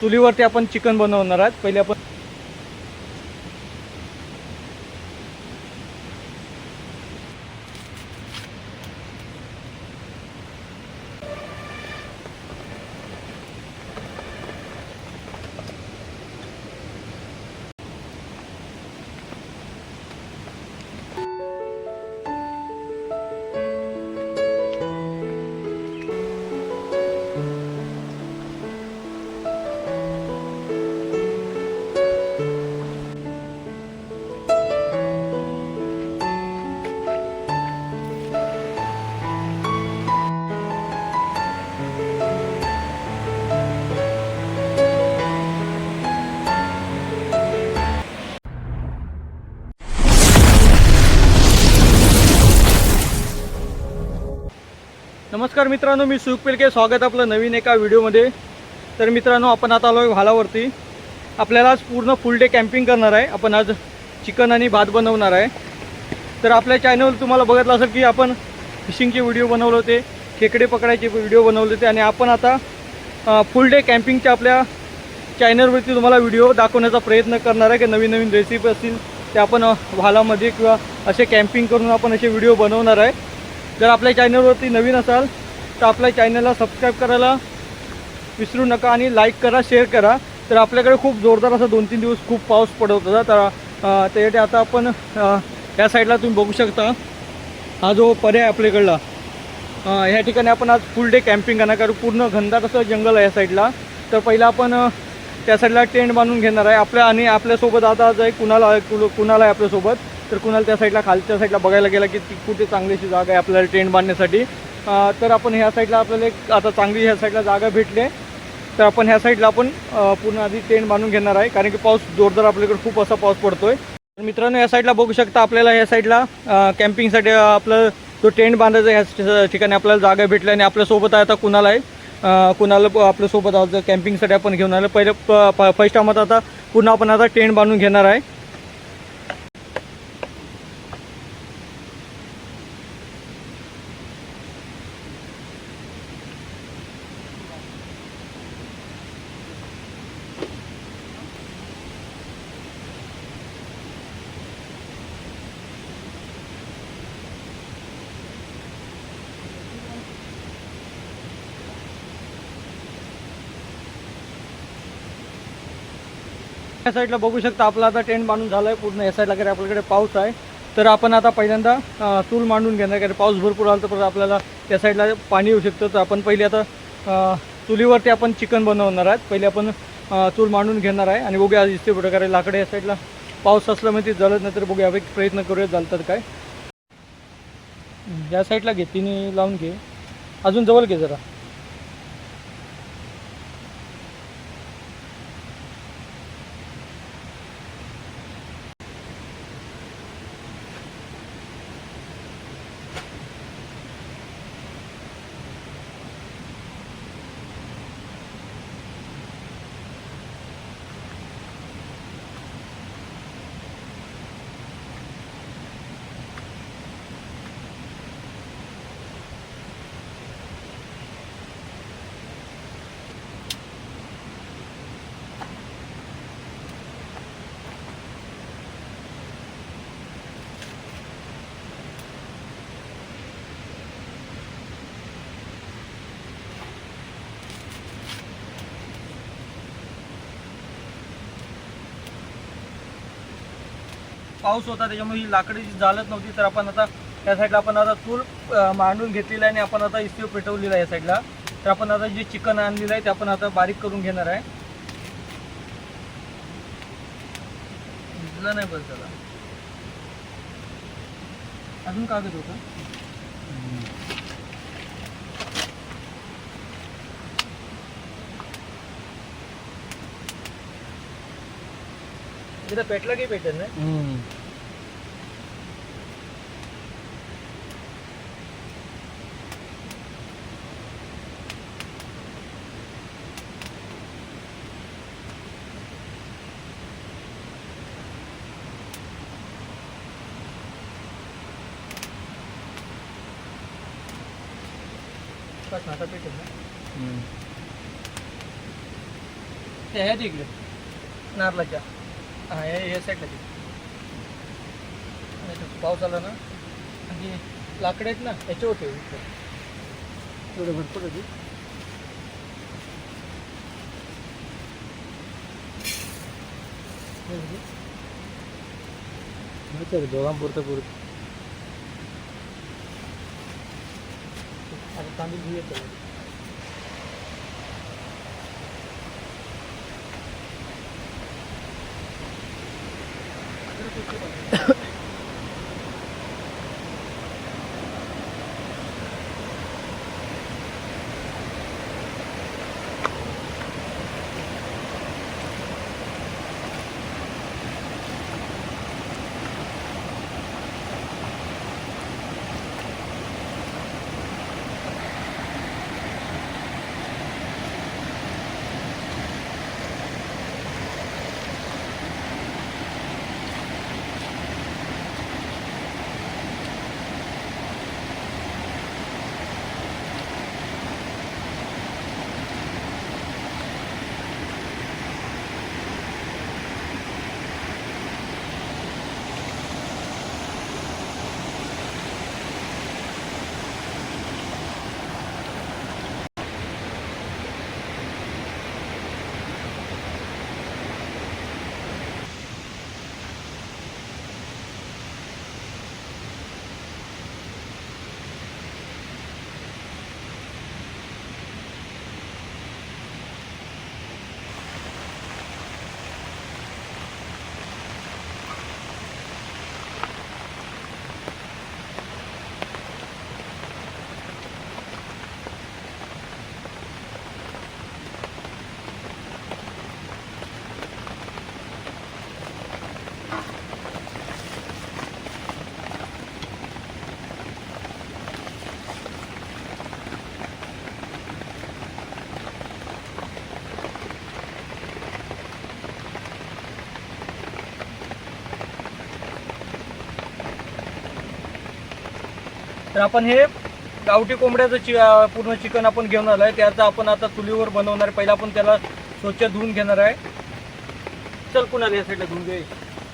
चुलीवरती आपण चिकन बनवणार आहोत. पहिले आपण नमस्कार मित्रांनो मी सुख पिलके. स्वागत आपलं नवीन एका व्हिडिओमध्ये. तर मित्रांनो आपण आता आलो आहे भालावरती. आपल्याला आज पूर्ण फुल डे कॅम्पिंग करणार आहे. आपण आज चिकन आणि भात बनवणार आहे. तर आपल्या चॅनलवर तुम्हाला बघितलं असेल की आपण फिशिंगचे व्हिडिओ बनवले होते खेकडे पकडायचे व्हिडिओ बनवले होते आणि आपण आता फुल डे कॅम्पिंगच्या आपल्या चॅनलवरती तुम्हाला व्हिडिओ दाखवण्याचा प्रयत्न करणार आहे. की नवीन नवीन रेसिपी असतील ते आपण व्हालामध्ये भालामध्ये किंवा असे कॅम्पिंग करून आपण असे व्हिडिओ बनवणार आहे. जर आपल्या चॅनलवरती नवीन असाल तर आपल्या चॅनलला सबस्क्राईब करायला विसरू नका आणि लाईक करा शेअर करा. तर आपल्याकडे खूप जोरदार असा दोन तीन दिवस खूप पाऊस पडत होता. तर त्यासाठी आता आपण या साईडला तुम्ही बघू शकता. हा जो पर्याय आपल्याकडला ह्या ठिकाणी आपण आज फुल डे कॅम्पिंग करणार कारण पूर्ण घनदाट असं जंगल आहे या साईडला तर पहिला आपण त्या साईडला टेंट बांधून घेणार आहे. आपल्या आणि आपल्यासोबत आता आज आहे कुणाला कुणाला आहे आपल्यासोबत? तर कुणाला त्या साईडला खालच्या साईडला बघायला गेला की ती कुठे चांगलीशी जागा आहे आपल्याला टेंट बांधण्यासाठी. तर आपण ह्या साईडला आपल्याला एक आता चांगली ह्या साईडला जागा भेटली आहे. तर आपण ह्या साईडला आपण पूर्ण आधी टेंट बांधून घेणार आहे. कारण की पाऊस जोरदार आपल्याकडे खूप असा पाऊस पडतोय. तर मित्रांनो या साईडला बघू शकता आपल्याला या साईडला कॅम्पिंगसाठी आपलं जो टेंट बांधायचा ह्या ठिकाणी आपल्याला जागा भेटली आणि आपल्यासोबत आहे आता कुणाला आहे कुणाला प- आपल्यासोबत आहोत कॅम्पिंगसाठी आपण घेऊन आलो. पहिले फर्स्ट आम्हाला आता पुन्हा आपण आता टेंट बांधून घेणार आहे. या साईडला बघू शकता आपला आता टेंट बांधून झाला आहे पूर्ण या साईडला काही आपल्याकडे पाऊस आहे तर आपण आता पहिल्यांदा तूल चूल मांडून घेणार कारण पाऊस भरपूर आला तर परत आपल्याला त्या साईडला पाणी येऊ शकतं. तर आपण पहिले आता चुलीवरती आपण चिकन बनवणार आहोत. पहिले आपण चूल मांडून घेणार आहे आणि बघूया आज इस्ते प्रकारे लाकडे या साईडला पाऊस असला म्हणजे जळत नाही तर बघूया आपण प्रयत्न करूया जळतात काय. या साईडला घे तिने लावून घे. अजून जवळ घे जरा. पाऊस होता त्याच्यामुळे ही लाकडी जालत नव्हती तर आपण आता त्या साईडला आपण आता चूल मांडून घेतलेला आहे आणि आपण आता इस्त्री पेटवलेला आहे या साईडला तर आपण आता जे चिकन आणलेलं आहे ते आपण आता बारीक करून घेणार आहे. भिजलं नाही बस त्याला. अजून कागद होतं तिथं पेटलं की पेटेल नाही बस आता पेटेल ना ते ह्या इकडे नारळाच्या हां हे हे साईडला ते आणि ते पाऊस आला ना आणि लाकडं आहेत ना याच्यावर ठेव. एवढे भरपूर होती दोघांपुरतं पुरत. आता तांदूळ घेऊया चला. तर आपण हे गावठी कोंबड्याचं चि पूर्ण चिकन आपण घेऊन आलं आहे त्याचं आपण आता चुलीवर बनवणार आहे. पहिला आपण त्याला स्वच्छ धुवून घेणार आहे. चल कुणाला या साईडला धुवून घे.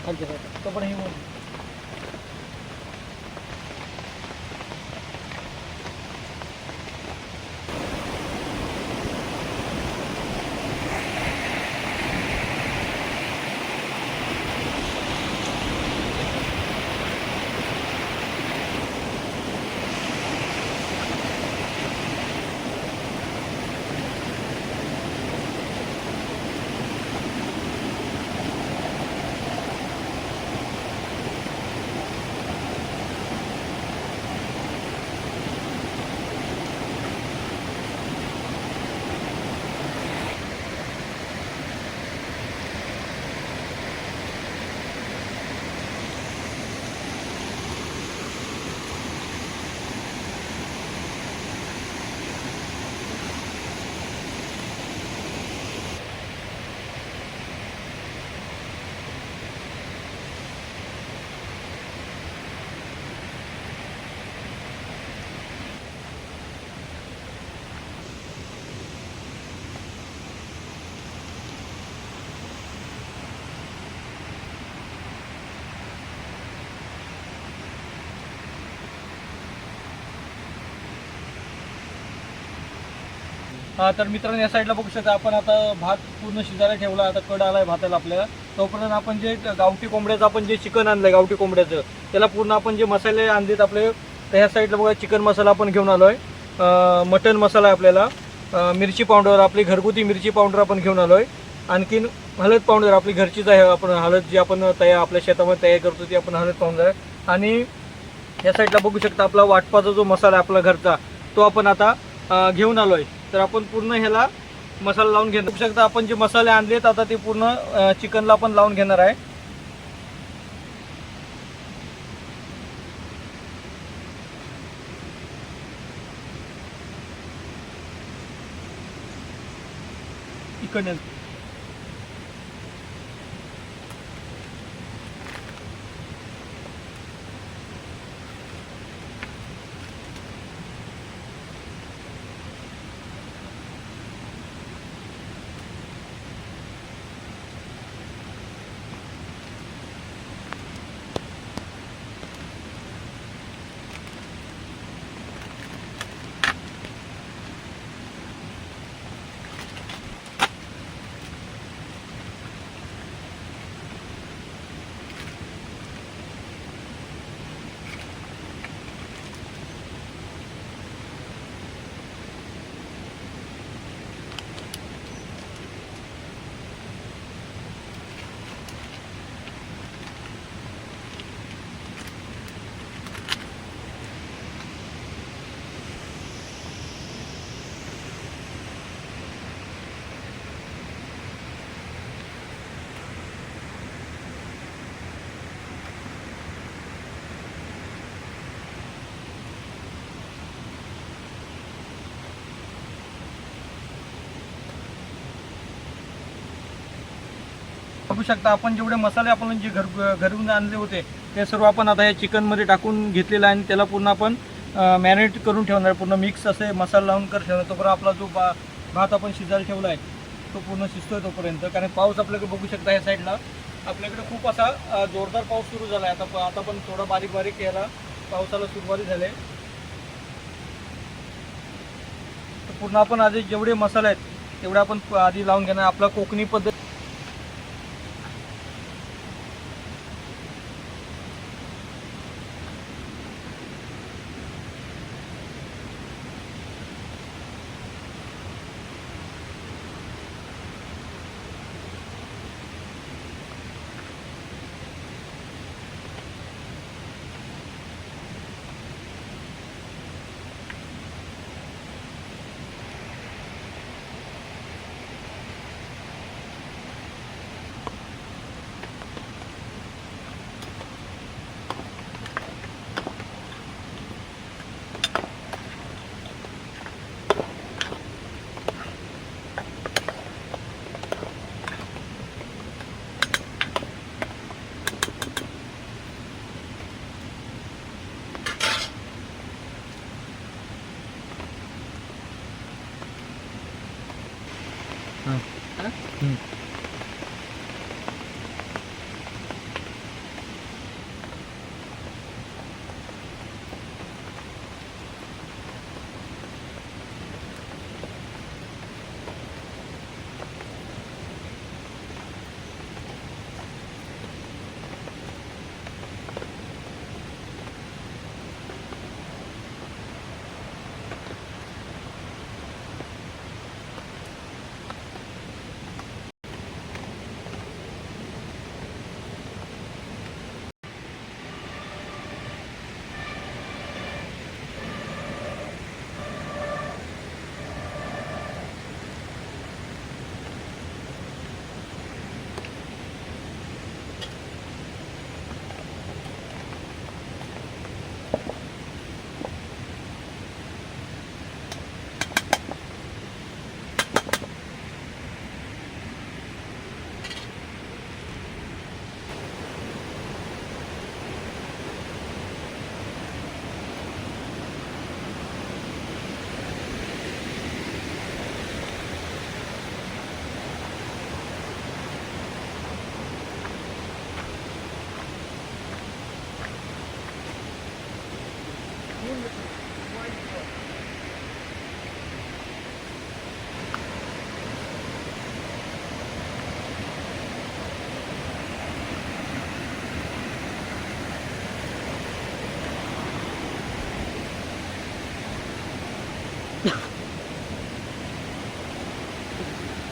खालच्या साईडला तो पण हे तर मित्रांनो या साईडला बघू शकता आपण आता भात पूर्ण शिजायला ठेवला आता कड आलाय भाताला आपल्याला. तोपर्यंत आपण जे गावठी कोंबड्याचं आपण जे चिकन आणलंय गावठी कोंबड्याचं त्याला पूर्ण आपण जे मसाले आणलेत आपले तर ह्या साईडला बघा चिकन मसाला आपण घेऊन आलोय. आहे मटन मसाला आहे आपल्याला. मिरची पावडर आपली घरगुती मिरची पावडर आपण घेऊन आलोय. आणखीन हळद पावडर आपली घरचीच आहे आपण हळद जी आपण तयार आपल्या शेतामध्ये तयार करतो ती आपण हळद पावडर. आहे आणि या साईडला बघू शकता आपला वाटपाचा जो मसाला आहे आपला घरचा तो आपण आता घेऊन घेऊन आलोय. तर आपण पूर्ण ह्याला मसाला लावून घेणार. बघू शकता आपण जे मसाले आणलेत आता ते पूर्ण चिकनला आपण लावून घेणार आहे. इकडे बघू शकता आपण जेवढे मसाले आपण जे घर घरून आणले होते ते सर्व आपण आता या चिकनमध्ये टाकून घेतलेलं आहे आणि त्याला पूर्ण आपण मॅरिनेट करून ठेवणार पूर्ण मिक्स असे मसाला लावून कर ठेवणार. तोपर्यंत आपला जो बा भात आपण शिजायला ठेवला आहे तो पूर्ण शिजतोय तोपर्यंत. कारण पाऊस आपल्याकडे बघू शकता या साईडला आपल्याकडे खूप असा जोरदार पाऊस सुरू झाला आहे. आता प- आता पण थोडा बारीक बारीक याला पावसाला सुरुवात झाली आहे. तर पूर्ण आपण आधी जेवढे मसाले आहेत तेवढे आपण प- आधी लावून घेणार. आपला कोकणी पद्धत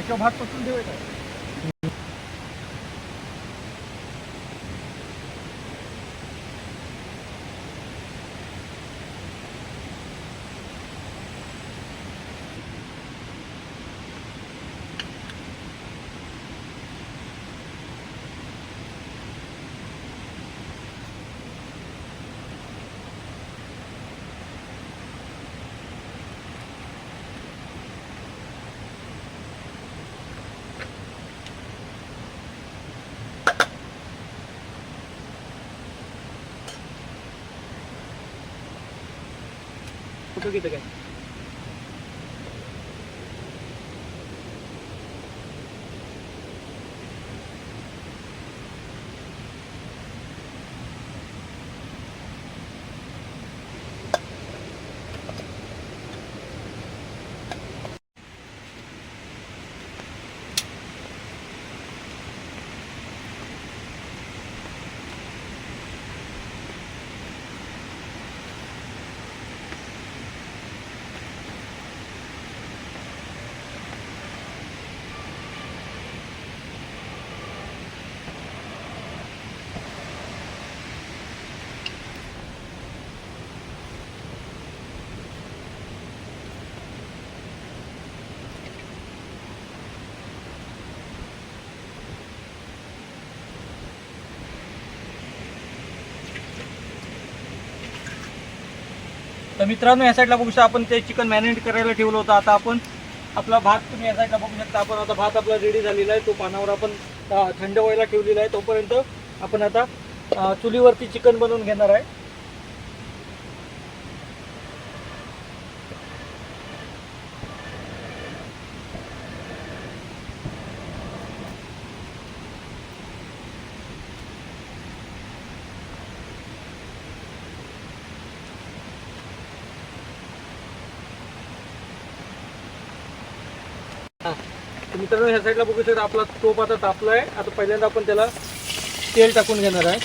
त्याच्यावर भात पसरून ठेवायचा कुठं घेतं काय? तर मित्रांनो या साईडला बघू शकता आपण ते चिकन मॅरिनेट करायला ठेवलं होतं. आता आपण आपला भात तुम्ही या साईडला बघू शकता आपण. आता भात आपला रेडी झालेला आहे. तो पानावर आपण थंड व्हायला ठेवलेला आहे. तोपर्यंत आपण आता चुलीवरती चिकन बनवून घेणार आहे. मित्रांनो ह्या साईडला बघू शकता आपला तोप आता तापला आहे आता पहिल्यांदा आपण त्याला तेल टाकून घेणार आहे.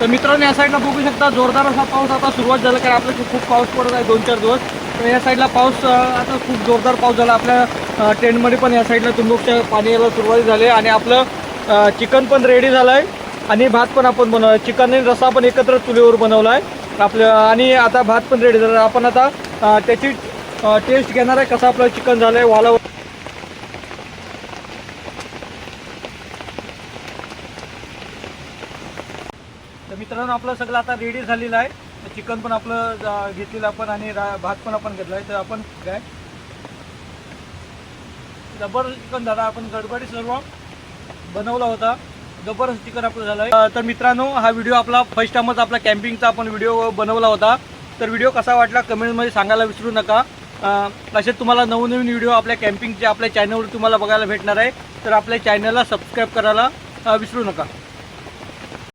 तर मित्रांनो या साईडला बघू शकता जोरदार असा पाऊस आता सुरुवात झाला कारण आपल्या खूप पाऊस पडत आहे दोन चार दिवस. तर या साईडला पाऊस आता खूप जोरदार पाऊस झाला. आपल्या टेंटमध्ये पण या साईडला तुंबूकच्या पाणी यायला सुरुवात झाली आणि आपलं चिकन पण रेडी झालं आहे आणि भात पण आपण बनवलं चिकन आणि रस्सा पण एकत्र चुलीवर बनवला आहे आपलं आणि आता भात पण रेडी झाला. आपण आता त्याची टेस्ट घेणार आहे कसं आपलं चिकन झालं आहे वाला साधारण आपलं सगळं आता रेडी झालेलं आहे. चिकन पण आपलं घेतलेलं आपण आणि रा- भात पण आपण घेतला आहे. तर आपण काय? जबरदस्त चिकन झाला. आपण गडबडी सर्व बनवला होता. जबरदस्त चिकन आपलं झालं आहे. तर मित्रांनो हा व्हिडिओ आपला फर्स्ट टाइमच आपला कॅम्पिंगचा आपण व्हिडिओ बनवला होता. तर व्हिडिओ कसा वाटला कमेंटमध्ये सांगायला विसरू नका. असे तुम्हाला नवनवीन व्हिडिओ आपल्या कॅम्पिंगचे आपल्या चॅनलवर तुम्हाला बघायला भेटणार आहे. तर आपल्या चॅनलला सबस्क्राईब करायला विसरू नका.